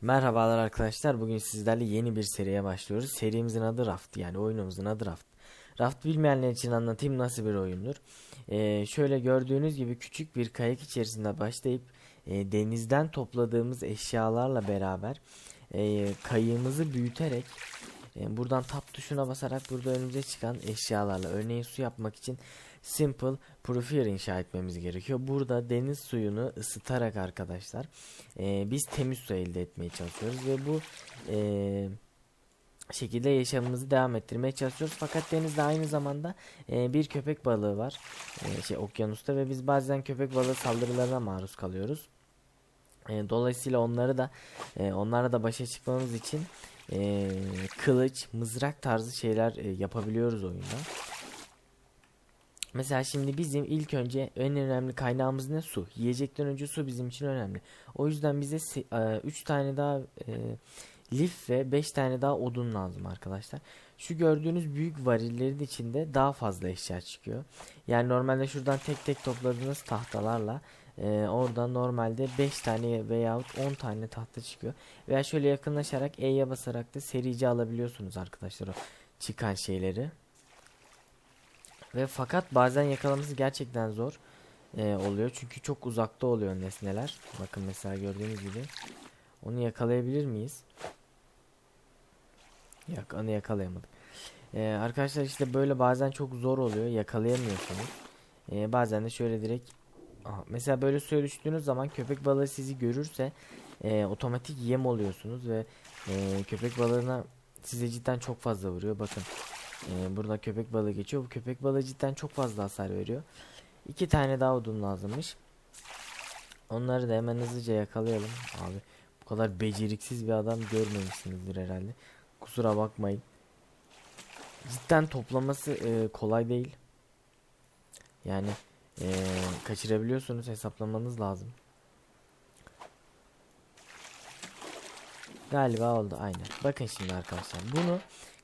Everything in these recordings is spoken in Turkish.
Merhabalar arkadaşlar. Bugün sizlerle yeni bir seriye başlıyoruz. Serimizin adı Raft yani oyunumuzun adı Raft. Raft bilmeyenler için anlatayım nasıl bir oyundur. Ee, şöyle gördüğünüz gibi küçük bir kayak içerisinde başlayıp e, denizden topladığımız eşyalarla beraber e, kayığımızı büyüterek e, buradan tap tuşuna basarak burada önümüze çıkan eşyalarla örneğin su yapmak için simple purifier inşa etmemiz gerekiyor. Burada deniz suyunu ısıtarak arkadaşlar e, biz temiz su elde etmeye çalışıyoruz ve bu e, şekilde yaşamımızı devam ettirmeye çalışıyoruz. Fakat denizde aynı zamanda e, bir köpek balığı var. E, şey okyanusta ve biz bazen köpek balığı saldırılarına maruz kalıyoruz. E, dolayısıyla onları da e, onlarla da başa çıkmamız için e, kılıç, mızrak tarzı şeyler e, yapabiliyoruz oyunda. Mesela şimdi bizim ilk önce en önemli kaynağımız ne? Su. Yiyecekten önce su bizim için önemli. O yüzden bize 3 tane daha e, lif ve 5 tane daha odun lazım arkadaşlar. Şu gördüğünüz büyük varillerin içinde daha fazla eşya çıkıyor. Yani normalde şuradan tek tek topladığınız tahtalarla e, oradan normalde 5 tane veyahut 10 tane tahta çıkıyor. Veya şöyle yakınlaşarak E'ye basarak da serici alabiliyorsunuz arkadaşlar o çıkan şeyleri. Ve fakat bazen yakalaması gerçekten zor e, oluyor. Çünkü çok uzakta oluyor nesneler. Bakın mesela gördüğünüz gibi. Onu yakalayabilir miyiz? Yok onu yakalayamadık. E, arkadaşlar işte böyle bazen çok zor oluyor. Yakalayamıyorsunuz. E, bazen de şöyle direkt Aha, mesela böyle suya düştüğünüz zaman köpek balığı sizi görürse e, otomatik yem oluyorsunuz ve e, köpek balığına size cidden çok fazla vuruyor. Bakın ee, burada köpek balığı geçiyor. Bu köpek balığı cidden çok fazla hasar veriyor. İki tane daha odun lazımmış. Onları da hemen hızlıca yakalayalım. Abi bu kadar beceriksiz bir adam görmemişsinizdir herhalde. Kusura bakmayın. Cidden toplaması e, kolay değil. Yani e, kaçırabiliyorsunuz hesaplamanız lazım. Galiba oldu aynen. Bakın şimdi arkadaşlar bunu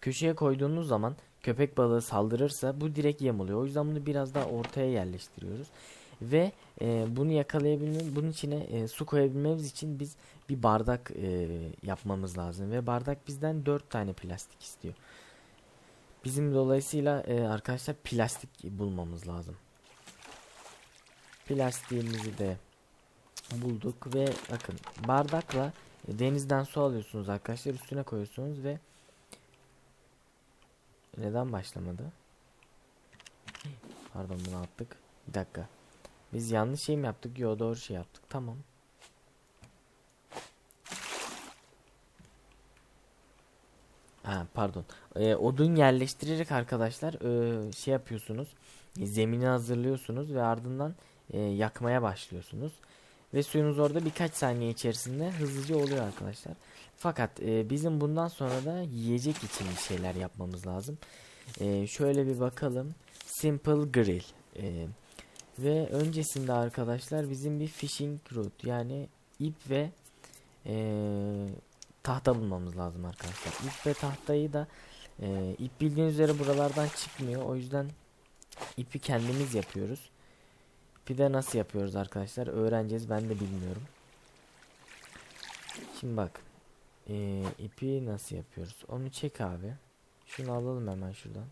köşeye koyduğunuz zaman köpek balığı saldırırsa bu direkt yem oluyor. O yüzden bunu biraz daha ortaya yerleştiriyoruz. Ve e, bunu yakalayabilmemiz, bunun içine e, su koyabilmemiz için biz bir bardak e, yapmamız lazım. Ve bardak bizden 4 tane plastik istiyor. Bizim dolayısıyla e, arkadaşlar plastik bulmamız lazım. Plastiğimizi de bulduk ve bakın bardakla denizden su alıyorsunuz arkadaşlar üstüne koyuyorsunuz ve neden başlamadı? Pardon bunu attık. Bir dakika. Biz yanlış şey mi yaptık? Yo doğru şey yaptık. Tamam. Ha pardon. Ee, odun yerleştirerek arkadaşlar e, şey yapıyorsunuz. Zemini hazırlıyorsunuz ve ardından e, yakmaya başlıyorsunuz. Ve suyunuz orada birkaç saniye içerisinde hızlıca oluyor arkadaşlar. Fakat e, bizim bundan sonra da yiyecek için bir şeyler yapmamız lazım. E, şöyle bir bakalım. Simple Grill. E, ve öncesinde arkadaşlar bizim bir fishing rod yani ip ve e, tahta bulmamız lazım arkadaşlar. İp ve tahtayı da e, ip bildiğiniz üzere buralardan çıkmıyor. O yüzden ipi kendimiz yapıyoruz. İpi de nasıl yapıyoruz arkadaşlar öğreneceğiz ben de bilmiyorum. Şimdi bak e, ipi nasıl yapıyoruz onu çek abi. Şunu alalım hemen şuradan.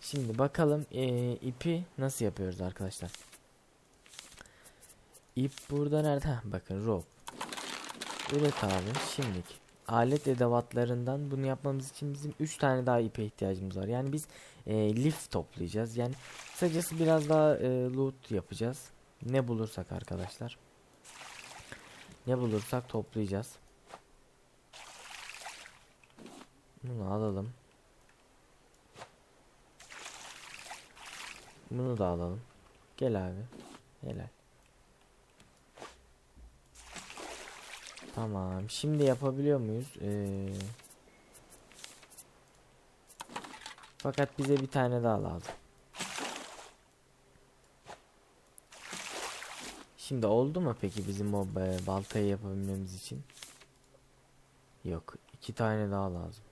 Şimdi bakalım e, ipi nasıl yapıyoruz arkadaşlar. İp burada nerede? Bakın rope. Üret abi şimdilik. Alet edevatlarından bunu yapmamız için bizim 3 tane daha ipe ihtiyacımız var. Yani biz e, lif toplayacağız. Yani kısacası biraz daha e, loot yapacağız. Ne bulursak arkadaşlar. Ne bulursak toplayacağız. Bunu alalım. Bunu da alalım. Gel abi. Helal. Tamam. Şimdi yapabiliyor muyuz? Ee... Fakat bize bir tane daha lazım. Şimdi oldu mu peki bizim o baltayı yapabilmemiz için? Yok. iki tane daha lazım.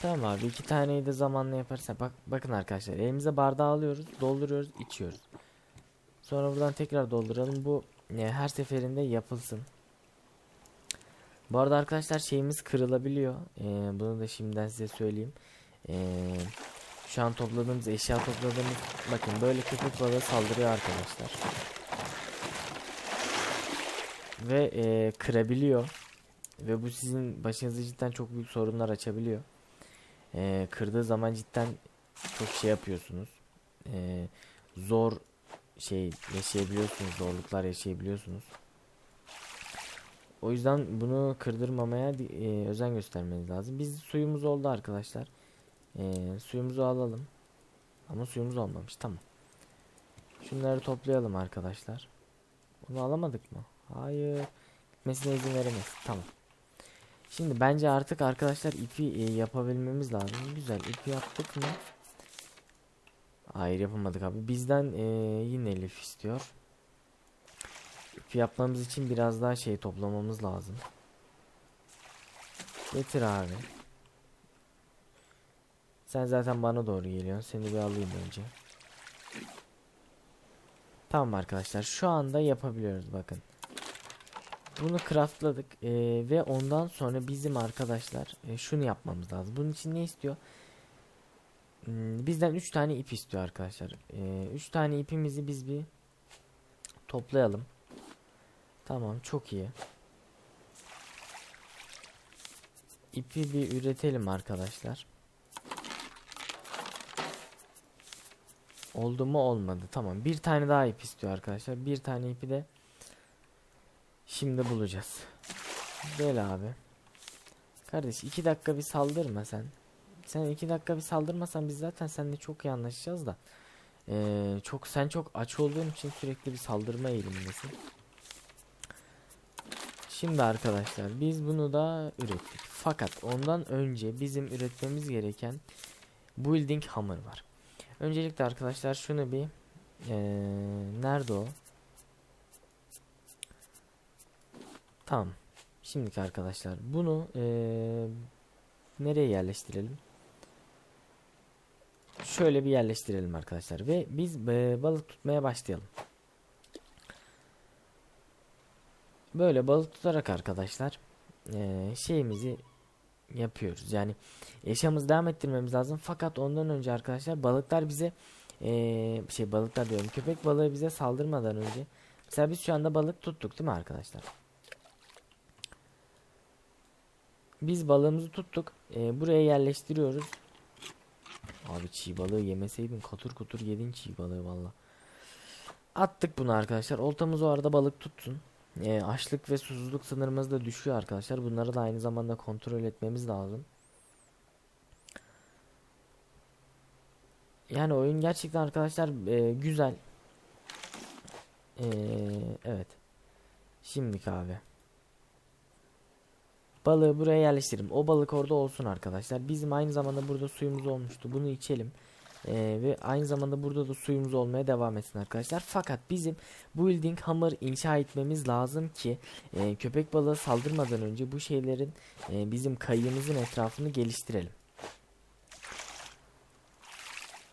Tamam abi iki taneyi de zamanla yaparsa bak bakın arkadaşlar elimize bardağı alıyoruz dolduruyoruz içiyoruz. Sonra buradan tekrar dolduralım. Bu e, her seferinde yapılsın. Bu arada arkadaşlar şeyimiz kırılabiliyor. E, bunu da şimdiden size söyleyeyim. E, şu an topladığımız eşya topladığımız bakın böyle köpek balığı saldırıyor arkadaşlar. Ve e, kırabiliyor. Ve bu sizin başınıza cidden çok büyük sorunlar açabiliyor. E, kırdığı zaman cidden çok şey yapıyorsunuz. E, zor şey yaşayabiliyorsunuz, zorluklar yaşayabiliyorsunuz. O yüzden bunu kırdırmamaya e, özen göstermeniz lazım. Biz suyumuz oldu arkadaşlar. E, suyumuzu alalım. Ama suyumuz olmamış. Tamam. Şunları toplayalım arkadaşlar. Bunu alamadık mı? Hayır. Gitmesine izin veremeyiz. Tamam. Şimdi bence artık arkadaşlar ipi e, yapabilmemiz lazım. Güzel. ipi yaptık mı? Hayır yapamadık abi. Bizden e, yine Elif istiyor. İpi yapmamız için biraz daha şey toplamamız lazım. Getir abi. Sen zaten bana doğru geliyorsun. Seni bir alayım önce. Tamam arkadaşlar. Şu anda yapabiliyoruz bakın. Bunu craftladık e, ve ondan sonra bizim arkadaşlar e, şunu yapmamız lazım. Bunun için ne istiyor? Hmm, Bizden 3 tane ip istiyor arkadaşlar. 3 tane ipimizi biz bir toplayalım. Tamam çok iyi. İpi bir üretelim arkadaşlar. Oldu mu olmadı. Tamam. Bir tane daha ip istiyor arkadaşlar. Bir tane ipi de şimdi bulacağız. Gel abi. Kardeş iki dakika bir saldırma sen. Sen iki dakika bir saldırmasan biz zaten seninle çok iyi anlaşacağız da. Ee, çok sen çok aç olduğun için sürekli bir saldırma eğilimindesin. Şimdi arkadaşlar biz bunu da ürettik. Fakat ondan önce bizim üretmemiz gereken building hammer var. Öncelikle arkadaşlar şunu bir ee, nerede o? Tamam. Şimdiki arkadaşlar bunu ee, nereye yerleştirelim? Şöyle bir yerleştirelim arkadaşlar ve biz ee, balık tutmaya başlayalım. Böyle balık tutarak arkadaşlar ee, şeyimizi yapıyoruz. Yani yaşamımızı devam ettirmemiz lazım. Fakat ondan önce arkadaşlar balıklar bize ee, şey balıklar diyorum köpek balığı bize saldırmadan önce mesela biz şu anda balık tuttuk değil mi arkadaşlar? Biz balığımızı tuttuk. Ee, buraya yerleştiriyoruz. Abi çiğ balığı yemeseydin katur kutur yedin çiğ balığı valla. Attık bunu arkadaşlar. Oltamız o arada balık tutsun. Ee, açlık ve susuzluk sınırımız da düşüyor arkadaşlar. Bunları da aynı zamanda kontrol etmemiz lazım. Yani oyun gerçekten arkadaşlar e, güzel. Ee, evet. Şimdi abi. Balığı buraya yerleştirelim. O balık orada olsun arkadaşlar. Bizim aynı zamanda burada suyumuz olmuştu. Bunu içelim. Ee, ve aynı zamanda burada da suyumuz olmaya devam etsin arkadaşlar. Fakat bizim building hammer inşa etmemiz lazım ki e, köpek balığı saldırmadan önce bu şeylerin e, bizim kayığımızın etrafını geliştirelim.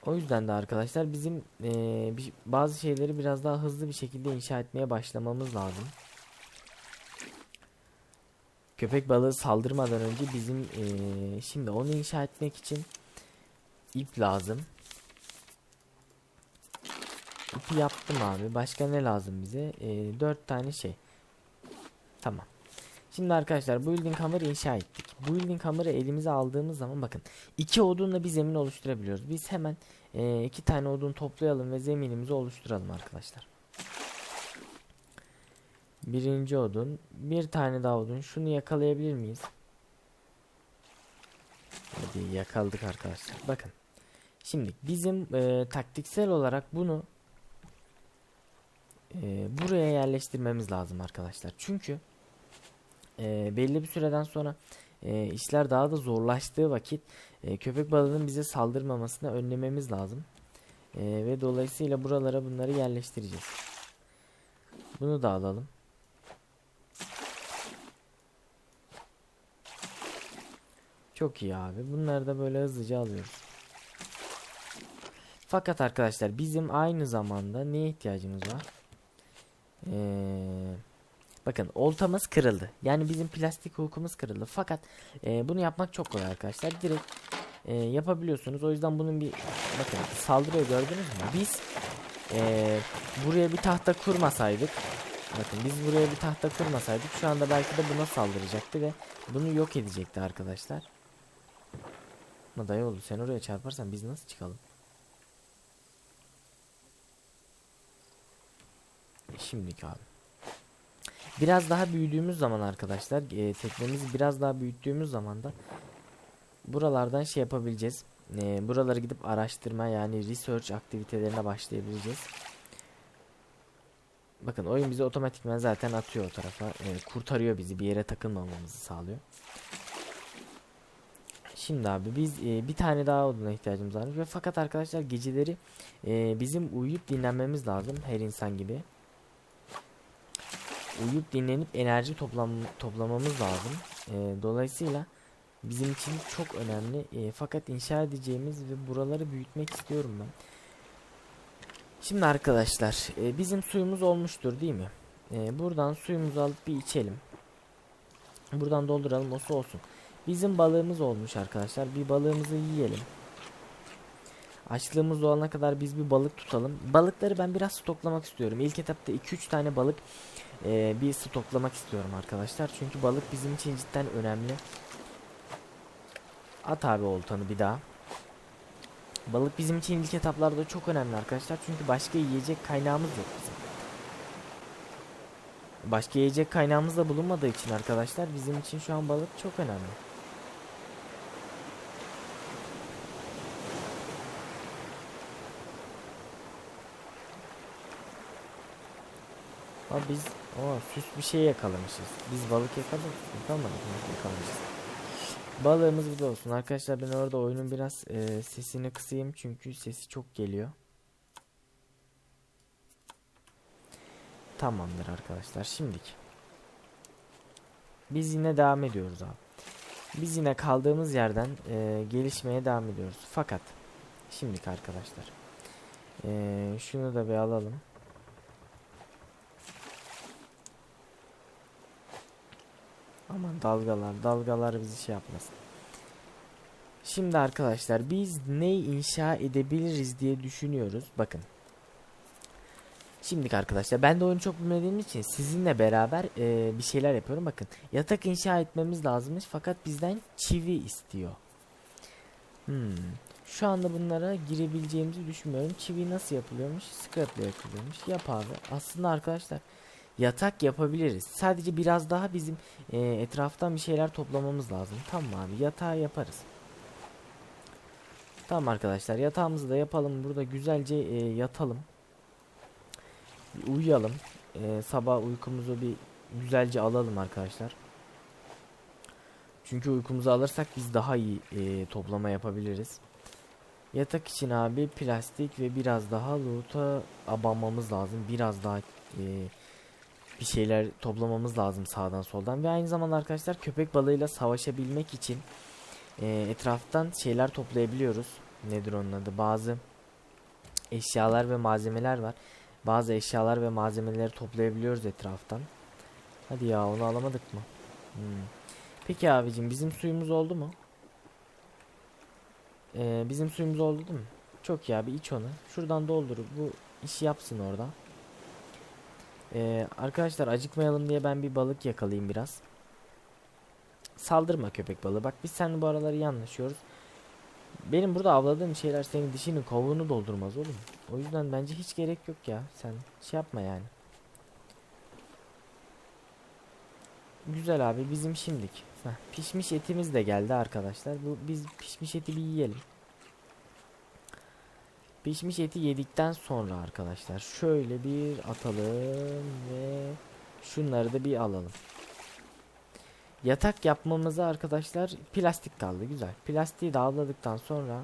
O yüzden de arkadaşlar bizim e, bazı şeyleri biraz daha hızlı bir şekilde inşa etmeye başlamamız lazım. Köpek balığı saldırmadan önce bizim e, şimdi onu inşa etmek için ip lazım. İpi yaptım abi. Başka ne lazım bize? E, 4 tane şey. Tamam. Şimdi arkadaşlar building hammer inşa ettik. Building hammer'ı elimize aldığımız zaman bakın iki odunla bir zemin oluşturabiliyoruz. Biz hemen e, iki tane odun toplayalım ve zeminimizi oluşturalım arkadaşlar. Birinci odun. Bir tane daha odun. Şunu yakalayabilir miyiz? Hadi yakaladık arkadaşlar. Bakın. Şimdi bizim e, taktiksel olarak bunu e, buraya yerleştirmemiz lazım arkadaşlar. Çünkü e, belli bir süreden sonra e, işler daha da zorlaştığı vakit e, köpek balığının bize saldırmamasını önlememiz lazım. E, ve dolayısıyla buralara bunları yerleştireceğiz. Bunu da alalım. Çok iyi abi. Bunları da böyle hızlıca alıyoruz. Fakat arkadaşlar bizim aynı zamanda neye ihtiyacımız var? Ee, bakın oltamız kırıldı. Yani bizim plastik hukumuz kırıldı. Fakat e, bunu yapmak çok kolay arkadaşlar. Direkt e, yapabiliyorsunuz. O yüzden bunun bir bakın saldırıyor gördünüz mü? Biz e, buraya bir tahta kurmasaydık bakın biz buraya bir tahta kurmasaydık şu anda belki de buna saldıracaktı ve bunu yok edecekti arkadaşlar. Ama dayı oldu sen oraya çarparsan biz nasıl çıkalım? Şimdiki abi. Biraz daha büyüdüğümüz zaman arkadaşlar e, teknemizi biraz daha büyüttüğümüz zaman da buralardan şey yapabileceğiz. E, buraları gidip araştırma yani research aktivitelerine başlayabileceğiz. Bakın oyun bizi otomatikman zaten atıyor o tarafa. E, kurtarıyor bizi bir yere takılmamamızı sağlıyor. Şimdi abi biz e, bir tane daha oduna ihtiyacımız var ve fakat arkadaşlar geceleri e, bizim uyuyup dinlenmemiz lazım her insan gibi. Uyuyup dinlenip enerji toplam toplamamız lazım. E, dolayısıyla bizim için çok önemli. E, fakat inşa edeceğimiz ve buraları büyütmek istiyorum ben. Şimdi arkadaşlar e, bizim suyumuz olmuştur değil mi? E, buradan suyumuzu alıp bir içelim. Buradan dolduralım o su olsun. Bizim balığımız olmuş arkadaşlar. Bir balığımızı yiyelim. Açlığımız olana kadar biz bir balık tutalım. Balıkları ben biraz stoklamak istiyorum. İlk etapta 2-3 tane balık e, bir stoklamak istiyorum arkadaşlar. Çünkü balık bizim için cidden önemli. At abi oltanı bir daha. Balık bizim için ilk etaplarda çok önemli arkadaşlar. Çünkü başka yiyecek kaynağımız yok bizim. Başka yiyecek kaynağımız da bulunmadığı için arkadaşlar bizim için şu an balık çok önemli. Abi biz o süs bir şey yakalamışız. Biz balık yakaladık. Yakalamadık mı? Yakalamışız. Balığımız burada olsun. Arkadaşlar ben orada oyunun biraz e, sesini kısayım çünkü sesi çok geliyor. Tamamdır arkadaşlar. Şimdik. Biz yine devam ediyoruz abi. Biz yine kaldığımız yerden e, gelişmeye devam ediyoruz. Fakat şimdik arkadaşlar. E, şunu da bir alalım. Dalgalar dalgalar bizi şey yapmasın. Şimdi arkadaşlar biz ne inşa edebiliriz diye düşünüyoruz. Bakın. Şimdi arkadaşlar ben de oyunu çok bilmediğim için sizinle beraber e, bir şeyler yapıyorum. Bakın yatak inşa etmemiz lazımmış fakat bizden çivi istiyor. Hmm. Şu anda bunlara girebileceğimizi düşünmüyorum. Çivi nasıl yapılıyormuş? Scrap ile yapılıyormuş. Yap abi. Aslında arkadaşlar yatak yapabiliriz. Sadece biraz daha bizim e, etraftan bir şeyler toplamamız lazım. Tamam abi yatağı yaparız. Tamam arkadaşlar yatağımızı da yapalım. Burada güzelce e, yatalım. Bir uyuyalım. E, sabah uykumuzu bir güzelce alalım arkadaşlar. Çünkü uykumuzu alırsak biz daha iyi e, toplama yapabiliriz. Yatak için abi plastik ve biraz daha loot'a abanmamız lazım. Biraz daha e, bir şeyler toplamamız lazım sağdan soldan ve aynı zamanda arkadaşlar köpek balığıyla savaşabilmek için e, etraftan şeyler toplayabiliyoruz. Nedir onun adı? Bazı eşyalar ve malzemeler var. Bazı eşyalar ve malzemeleri toplayabiliyoruz etraftan. Hadi ya onu alamadık mı? Hmm. Peki abicim bizim suyumuz oldu mu? Ee, bizim suyumuz oldu değil mi? Çok iyi abi iç onu. Şuradan doldurup bu işi yapsın orada. Ee, arkadaşlar acıkmayalım diye ben bir balık yakalayayım biraz. Saldırma köpek balığı. Bak biz seninle bu aralar iyi anlaşıyoruz. Benim burada avladığım şeyler senin dişinin kovuğunu doldurmaz oğlum. O yüzden bence hiç gerek yok ya. Sen şey yapma yani. Güzel abi bizim şimdik. Heh, pişmiş etimiz de geldi arkadaşlar. Bu biz pişmiş eti bir yiyelim. Pişmiş eti yedikten sonra arkadaşlar şöyle bir atalım ve şunları da bir alalım. Yatak yapmamıza arkadaşlar plastik kaldı güzel. Plastiği de avladıktan sonra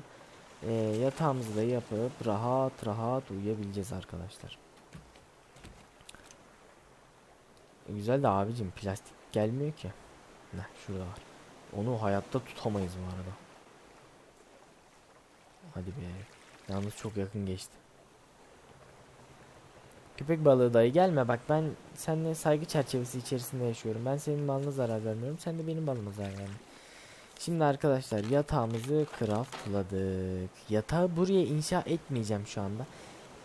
e, yatağımızı da yapıp rahat rahat uyuyabileceğiz arkadaşlar. E, güzel de abicim plastik gelmiyor ki. Ne şurada var. Onu hayatta tutamayız bu arada. Hadi be. Yalnız çok yakın geçti. Köpek balığı dayı gelme bak ben seninle saygı çerçevesi içerisinde yaşıyorum. Ben senin malına zarar vermiyorum. Sen de benim malıma zarar verme. Şimdi arkadaşlar yatağımızı craftladık. Yatağı buraya inşa etmeyeceğim şu anda.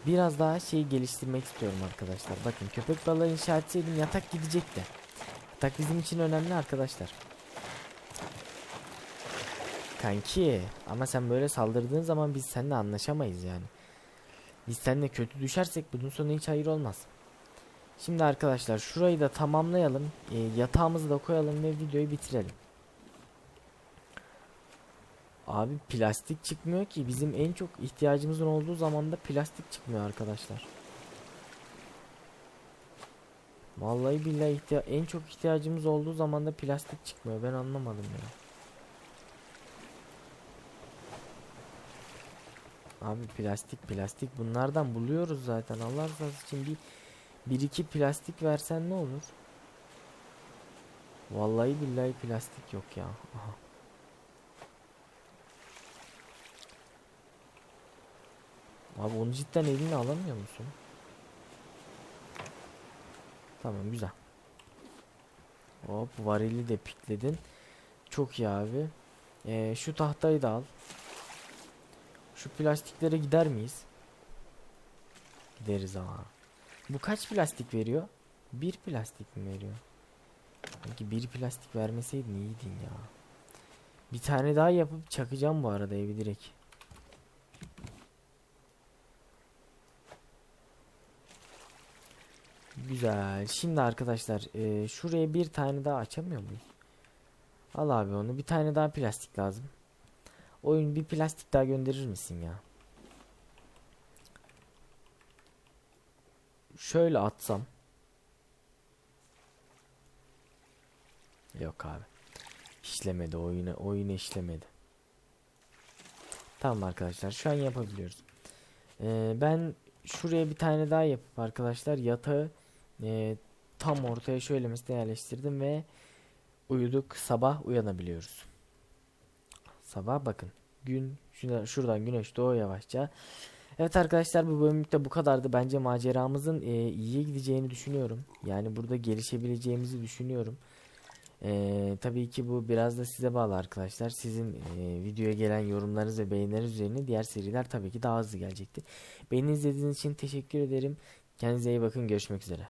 Biraz daha şey geliştirmek istiyorum arkadaşlar. Bakın köpek balığı inşa etseydim yatak gidecekti. Yatak bizim için önemli arkadaşlar. Kanki ama sen böyle saldırdığın zaman biz seninle anlaşamayız yani. Biz seninle kötü düşersek bunun sonu hiç hayır olmaz. Şimdi arkadaşlar şurayı da tamamlayalım. E, yatağımızı da koyalım ve videoyu bitirelim. Abi plastik çıkmıyor ki. Bizim en çok ihtiyacımızın olduğu zaman da plastik çıkmıyor arkadaşlar. Vallahi billahi ihtiya- en çok ihtiyacımız olduğu zaman da plastik çıkmıyor. Ben anlamadım ya. Abi plastik plastik bunlardan buluyoruz zaten. Allah rızası için bir bir iki plastik versen ne olur? Vallahi billahi plastik yok ya. Aha. Abi onu cidden eline alamıyor musun? Tamam güzel. Hop varili de pikledin. Çok iyi abi. Ee, şu tahtayı da al. Şu plastiklere gider miyiz? Gideriz ama. Bu kaç plastik veriyor? Bir plastik mi veriyor? Sanki bir plastik vermeseydin iyiydin ya. Bir tane daha yapıp çakacağım bu arada evi direkt. Güzel. Şimdi arkadaşlar e, şuraya bir tane daha açamıyor muyuz? Al abi onu. Bir tane daha plastik lazım. Oyun bir plastik daha gönderir misin ya? Şöyle atsam. Yok abi. İşlemedi oyunu. Oyunu işlemedi. Tamam arkadaşlar. Şu an yapabiliyoruz. Ee, ben şuraya bir tane daha yapıp arkadaşlar yatağı e, tam ortaya şöyle mesela yerleştirdim ve uyuduk. Sabah uyanabiliyoruz. Sabah bakın. Gün şuna- şuradan güneş doğuyor yavaşça. Evet arkadaşlar bu bölümlükte bu kadardı. Bence maceramızın e, iyiye gideceğini düşünüyorum. Yani burada gelişebileceğimizi düşünüyorum. E, tabii ki bu biraz da size bağlı arkadaşlar. Sizin e, videoya gelen yorumlarınız ve beğenileriniz üzerine diğer seriler tabii ki daha hızlı gelecektir. Beni izlediğiniz için teşekkür ederim. Kendinize iyi bakın. Görüşmek üzere.